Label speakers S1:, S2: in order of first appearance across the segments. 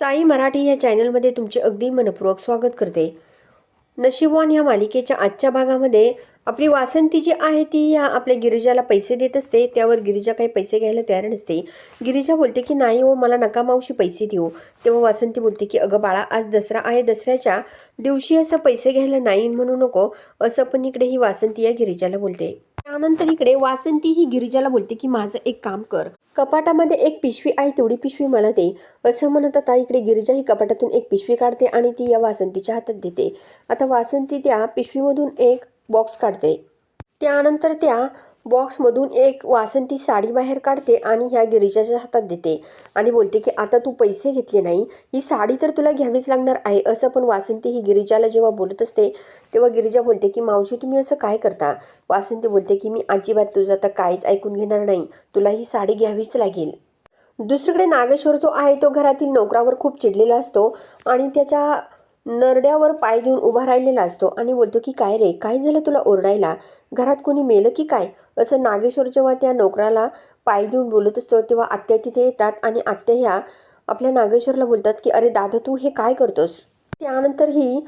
S1: साई मराठी या चॅनलमध्ये तुमचे अगदी मनपूर्वक स्वागत करते. नशीबवान या मालिकेच्या आजच्या भागामध्ये आपली वासंती जी आहे ती या आपल्या गिरिजाला पैसे देत असते त्यावर गिरिजा काही पैसे घ्यायला तयार नसते. गिरिजा बोलते की नाही हो मला नका मावशी पैसे देऊ. तेव्हा वासंती बोलते की अगं बाळा आज दसरा आहे दसऱ्याच्या दिवशी असं पैसे घ्यायला नाही म्हणू नको. असं पण इकडे ही वासंती या गिरिजाला बोलते. त्यानंतर इकडे वासंती ही गिरिजाला बोलते की माझं एक काम कर कपाटामध्ये एक पिशवी आहे तेवढी पिशवी मला दे. असं म्हणत आता इकडे गिरिजा ही कपाटातून एक पिशवी काढते आणि ती या वासंतीच्या हातात देते. आता वासंती त्या पिशवीमधून एक बॉक्स काढते. त्यानंतर त्या बॉक्समधून एक वासंती साडी बाहेर काढते आणि ह्या गिरीजाच्या हातात देते. आणि बोलते की आता तू पैसे घेतले नाही. ही साडी तर तुला घ्यावीच लागणार आहे. असं पण वासंती ही गिरिजाला जेव्हा बोलत असते तेव्हा गिरिजा बोलते की मावशी तुम्ही असं काय करता? वासंती बोलते की मी अजिबात तुझं आता काहीच ऐकून घेणार नाही. तुला ही साडी घ्यावीच लागेल. दुसरीकडे नागेश्वर जो आहे तो घरातील नोकरावर खूप चिडलेला असतो आणि त्याच्या नरड्यावर पाय देऊन उभा राहिलेला असतो. आणि बोलतो की काय रे? काय झालं तुला ओरडायला? घरात कोणी मेलं की काय? असं नागेश्वर जेव्हा त्या नोकराला पाय देऊन बोलत असतो तेव्हा आत्या तिथे येतात आणि आत्या ह्या आपल्या नागेश्वरला बोलतात की अरे दादा तू हे काय करतोस? त्यानंतर ही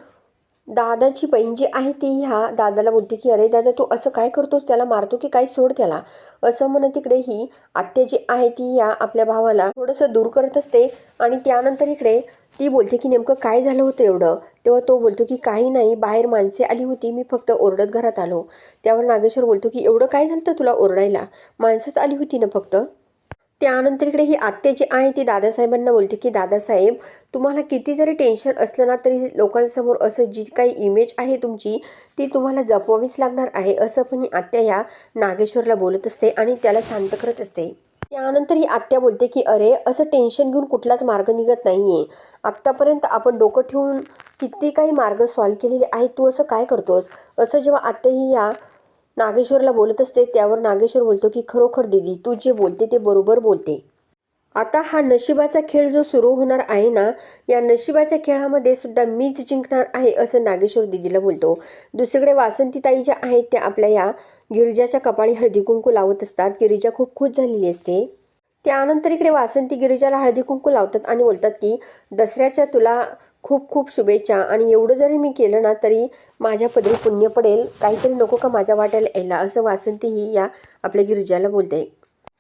S1: दादाची बहीण जी आहे ती ह्या दादाला बोलते की अरे दादा तू असं काय करतोस? त्याला मारतो की काय? सोड त्याला. असं म्हणत तिकडे ही आत्या जी आहे ती या आपल्या भावाला थोडंसं दूर करत असते. आणि त्यानंतर इकडे ती बोलते की नेमकं काय झालं होतं एवढं? तेव्हा तो बोलतो की काही नाही बाहेर माणसे आली होती. मी फक्त ओरडत घरात आलो. त्यावर नागेश्वर बोलतो की एवढं काय झालं तर तुला ओरडायला? माणसंच आली होती ना फक्त? त्यानंतर इकडे ही आत्या जी आहे ती दादासाहेबांना बोलते की दादासाहेब तुम्हाला किती जरी टेन्शन असलं ना तरी लोकांसमोर असं जी काही इमेज आहे तुमची ती तुम्हाला जपवावीच लागणार आहे. असं पण ही आत्या या नागेश्वरला बोलत असते आणि त्याला शांत करत असते. त्यानंतर ही आत्या बोलते की अरे असं टेन्शन घेऊन कुठलाच मार्ग निघत नाही आहे आत्तापर्यंत आपण डोकं ठेवून किती काही मार्ग सॉल्व केलेले आहेत तू असं काय करतोस? असं जेव्हा आत्या ही या नागेश्वरला बोलत असते त्यावर नागेश्वर बोलतो की खरोखर दिदी तू जे बोलते ते बरोबर बोलते. आता हा नशिबाचा खेळ जो सुरू होणार आहे ना या नशिबाच्या खेळामध्ये सुद्धा मीच जिंकणार आहे असं नागेश्वर दिदीला बोलतो. दुसरीकडे वासंतीताई ज्या आहेत त्या आपल्या या गिरिजाच्या कपाळी हळदी कुंकू लावत असतात. गिरिजा खूप खुश झालेली असते. त्यानंतर इकडे वासंती गिरिजाला हळदी कुंकू लावतात आणि बोलतात की दसऱ्याच्या तुला खूप खूप शुभेच्छा. आणि एवढं जरी मी केलं ना तरी माझ्या पदरी पुण्य पडेल. काहीतरी नको का माझ्या वाट्याला यायला? असं वासंती ही या आपल्या गिरिजाला बोलते.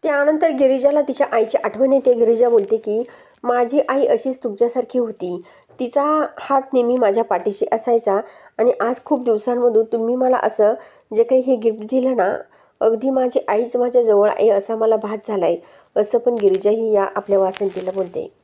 S1: त्यानंतर गिरिजाला तिच्या आईची आठवण येते. गिरिजा बोलते की माझी आई अशीच तुमच्यासारखी होती. तिचा हात नेहमी माझ्या पाठीशी असायचा. आणि आज खूप दिवसांमधून तुम्ही मला असं जे काही हे गिफ्ट दिलं ना अगदी माझी आईच माझ्या जवळ आहे असा मला भात झाला आहे असं पण गिरिजा ही या आपल्या वासंतीला बोलते.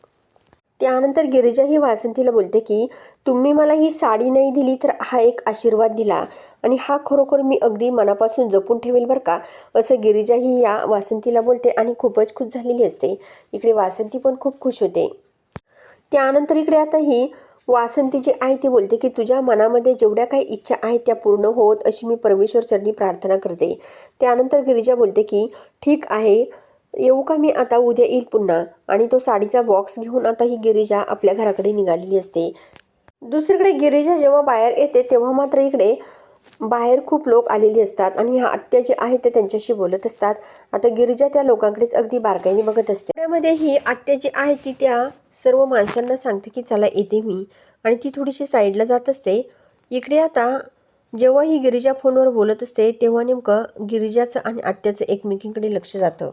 S1: त्यानंतर गिरिजा ही वासंतीला बोलते की तुम्ही मला ही साडी नाही दिली तर हा एक आशीर्वाद दिला आणि हा खरोखर मी अगदी मनापासून जपून ठेवेल बरं का? असं गिरिजा ही या वासंतीला बोलते आणि खूपच खुश झालेली असते. इकडे वासंती पण खूप खुश होते. त्यानंतर इकडे आता ही वासंती जी आहे ती बोलते की तुझ्या मनामध्ये जेवढ्या काही इच्छा आहेत त्या पूर्ण होत अशी मी परमेश्वर चरणी प्रार्थना करते. त्यानंतर गिरिजा बोलते की ठीक आहे. येऊ का मी आता उद्या येईल पुन्हा? आणि तो साडीचा बॉक्स घेऊन आता ही गिरिजा आपल्या घराकडे निघालेली असते. दुसरीकडे गिरिजा जेव्हा बाहेर येते तेव्हा मात्र इकडे बाहेर खूप लोक आलेले असतात आणि ह्या आत्या जे आहेत ते त्यांच्याशी बोलत असतात. आता गिरिजा त्या लोकांकडेच अगदी बारकाईने बघत असते. त्यामध्ये ही आत्या जी आहे ती त्या सर्व माणसांना सांगते की चला येते मी. आणि ती थोडीशी साईडला जात असते. इकडे आता जेव्हा ही गिरिजा फोनवर बोलत असते तेव्हा नेमकं गिरिजाचं आणि आत्याचं एकमेकींकडे लक्ष जातं.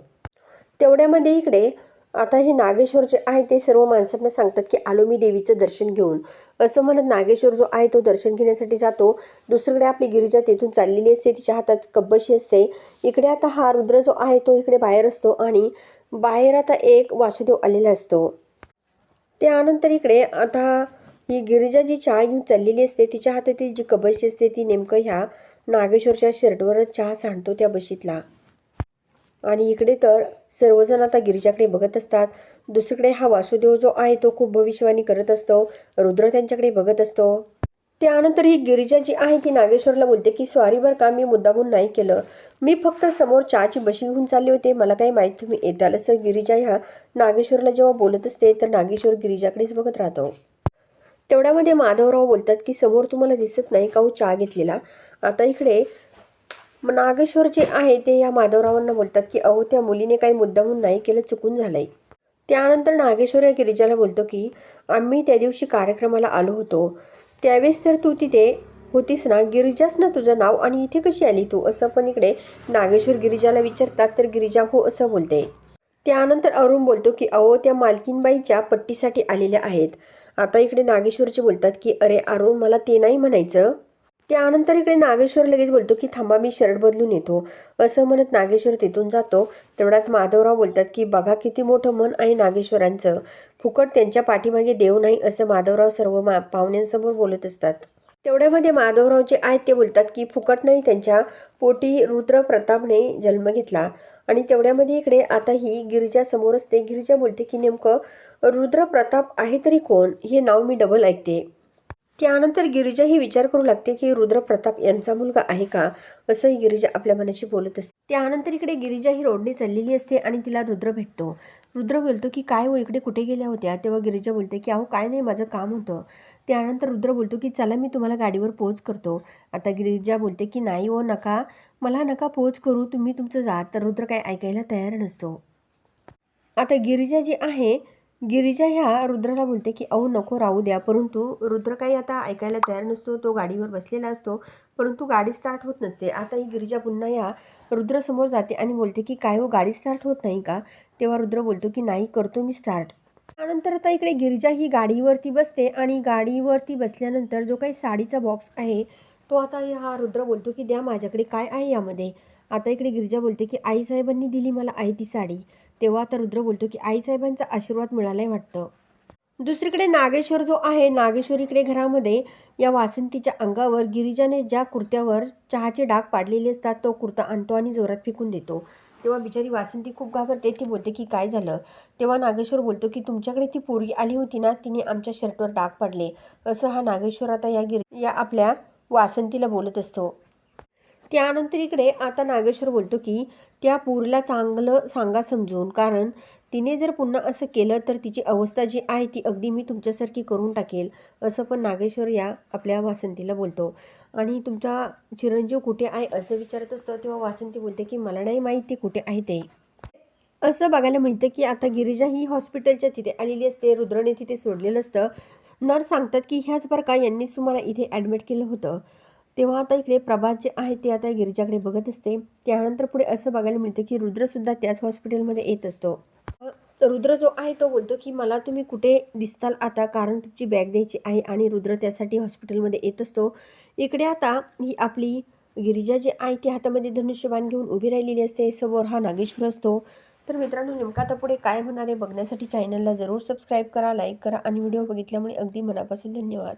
S1: तेवढ्यामध्ये इकडे आता हे नागेश्वर जे आहे ते सर्व माणसांना सांगतात की आलो मी देवीचं दर्शन घेऊन. असं म्हणत नागेश्वर जो आहे तो दर्शन घेण्यासाठी जातो. दुसरीकडे आपली गिरिजा तिथून चाललेली असते तिच्या हातात कब्बशी असते. इकडे आता हा रुद्र जो आहे तो इकडे बाहेर असतो आणि बाहेर आता एक वासुदेव आलेला असतो. त्यानंतर इकडे आता ही गिरिजा जी चहा घेऊन चाललेली असते तिच्या हातातील जी कबशी असते ती नेमकं ह्या नागेश्वरच्या शर्टवरच चहा सांडतो त्या बशीतला. आणि इकडे तर सर्वजण आता गिरिजाकडे बघत असतात. दुसरीकडे हा वासुदेव जो आहे तो खूप भविष्यवाणी करत असतो. रुद्र त्यांच्याकडे बघत असतो. त्यानंतर ही गिरिजा जी आहे ती नागेश्वरला बोलते की सॉरी बरं का मी मुद्दामून नाही केलं. मी फक्त समोर चहाची बशी घेऊन चालले होते. मला काही माहीत तुम्ही येताल. असं गिरिजा ह्या नागेश्वरला जेव्हा बोलत असते तर नागेश्वर गिरिजाकडेच बघत राहतो. तेवढ्यामध्ये माधवराव बोलतात की समोर तुम्हाला दिसत नाही का हो चहा घेतलेला? आता इकडे नागेश्वर जे आहे ते या माधवरावांना बोलतात की अहो त्या मुलीने काही मुद्दामून नाही केलं चुकून झालंय. त्यानंतर नागेश्वर या गिरिजाला बोलतो की आम्ही त्या दिवशी कार्यक्रमाला आलो होतो. त्यावेळेस तर तू तिथे होतीस ना? गिरिजाच ना तुझं नाव? आणि इथे कशी आली तू? असं पण इकडे नागेश्वर गिरिजाला विचारतात तर गिरिजा हो असं बोलते. त्यानंतर अरुण बोलतो की अहो त्या मालकीनबाईच्या पट्टीसाठी आलेल्या आहेत. आता इकडे नागेश्वरचे बोलतात की अरे अरुण मला ते नाही म्हणायचं. त्यानंतर इकडे नागेश्वर लगेच बोलतो की थांबा मी शर्ट बदलून येतो. असं म्हणत नागेश्वर तिथून जातो. तेवढ्यात माधवराव बोलतात की बघा किती मोठं मन आहे नागेश्वरांचं. फुकट त्यांच्या पाठीमागे देव नाही असं माधवराव सर्व मा पाहुण्यांसमोर बोलत असतात. तेवढ्यामध्ये माधवराव जे आहेत ते बोलतात की फुकट नाही त्यांच्या पोटी रुद्र प्रतापने जन्म घेतला. आणि तेवढ्यामध्ये इकडे आता ही गिरिजा समोर असते. गिरिजा बोलते की नेमकं रुद्र प्रताप आहे तरी कोण? हे नाव मी डबल ऐकते. त्यानंतर गिरिजाही विचार करू लागते की रुद्र प्रताप यांचा मुलगा आहे का? असंही गिरिजा आपल्या मनाशी बोलत असते. त्यानंतर इकडे गिरिजा ही रोडने चाललेली असते आणि तिला रुद्र भेटतो. रुद्र बोलतो की काय हो इकडे कुठे गेल्या होत्या? तेव्हा गिरिजा बोलते की अहो काय नाही माझं काम होतं. त्यानंतर रुद्र बोलतो की चला मी तुम्हाला गाडीवर पोच करतो. आता गिरिजा बोलते की नाही ओ नका. मला नका पोच करू. तुम्ही तुमचं जा. तर रुद्र काय ऐकायला तयार नसतो. आता गिरिजा जी आहे गिरिजा ह्या रुद्राला बोलते की अहो नको राहू द्या. परंतु रुद्र काही आता ऐकायला तयार नसतो. तो गाडीवर बसलेला असतो. परंतु गाडी स्टार्ट होत नसते. आता ही गिरिजा पुन्हा या रुद्रसमोर जाते आणि बोलते की काय हो गाडी स्टार्ट होत नाही का? तेव्हा रुद्र बोलतो की नाही करतो मी स्टार्ट त्यानंतर आता इकडे गिरिजा ही गाडीवरती बसते आणि गाडीवरती बसल्यानंतर जो काही साडीचा बॉक्स आहे तो आता हा रुद्र बोलतो की द्या माझ्याकडे काय आहे यामध्ये? आता इकडे गिरिजा बोलते की आईसाहेबांनी दिली मला आई ती साडी. तेव्हा आता रुद्र बोलतो की आईसाहेबांचा आशीर्वाद मिळालाय वाटतं. दुसरीकडे नागेश्वर जो आहे नागेश्वर इकडे घरामध्ये या वासंतीच्या अंगावर गिरिजाने ज्या कुर्त्यावर चहाचे डाग पाडलेले असतात तो कुर्ता आणतो आणि जोरात फेकून देतो. तेव्हा बिचारी वासंती खूप घाबरते. ती बोलते की काय झालं? तेव्हा नागेश्वर बोलतो की तुमच्याकडे ती पोरगी आली होती ना तिने आमच्या शर्टवर डाग पाडले. असं हा नागेश्वर आता या गिर या आपल्या वासंतीला बोलत असतो. त्यानंतर इकडे आता नागेश्वर बोलतो की त्या पूरला चांगलं सांगा समजून. कारण तिने जर पुन्हा असं केलं तर तिची अवस्था जी आहे ती अगदी मी तुमच्यासारखी करून टाकेल असं पण नागेश्वर या आपल्या वासंतीला बोलतो. आणि तुमचा चिरंजीव कुठे आहे असं विचारत असतं तेव्हा वासंती बोलते की मला नाही माहीत ते कुठे आहे ते. असं बघायला मिळतं की आता गिरिजा ही हॉस्पिटलच्या तिथे आलेली असते रुद्रने तिथे सोडलेलं असतं. नर्स सांगतात की ह्याच बरं का यांनीच तुम्हाला इथे ॲडमिट केलं होतं. तेव्हा आता इकडे प्रभात जे आहे ते आता गिरिजाकडे बघत असते. त्यानंतर पुढे असं बघायला मिळतं की रुद्रसुद्धा त्याच हॉस्पिटलमध्ये येत असतो. रुद्र जो आहे तो बोलतो की मला तुम्ही कुठे दिसताल आता? कारण तुमची बॅग द्यायची आहे आणि रुद्र त्यासाठी हॉस्पिटलमध्ये येत असतो. इकडे आता ही आपली गिरिजा जी आहे ती हातामध्ये धनुष्यबाण घेऊन उभी राहिलेली असते. समोर हा नागेश्वर असतो. तर मित्रांनो नेमका आता पुढे काय होणार आहे बघण्यासाठी चॅनलला जरूर सबस्क्राईब करा लाईक करा आणि व्हिडिओ बघितल्यामुळे अगदी मनापासून धन्यवाद.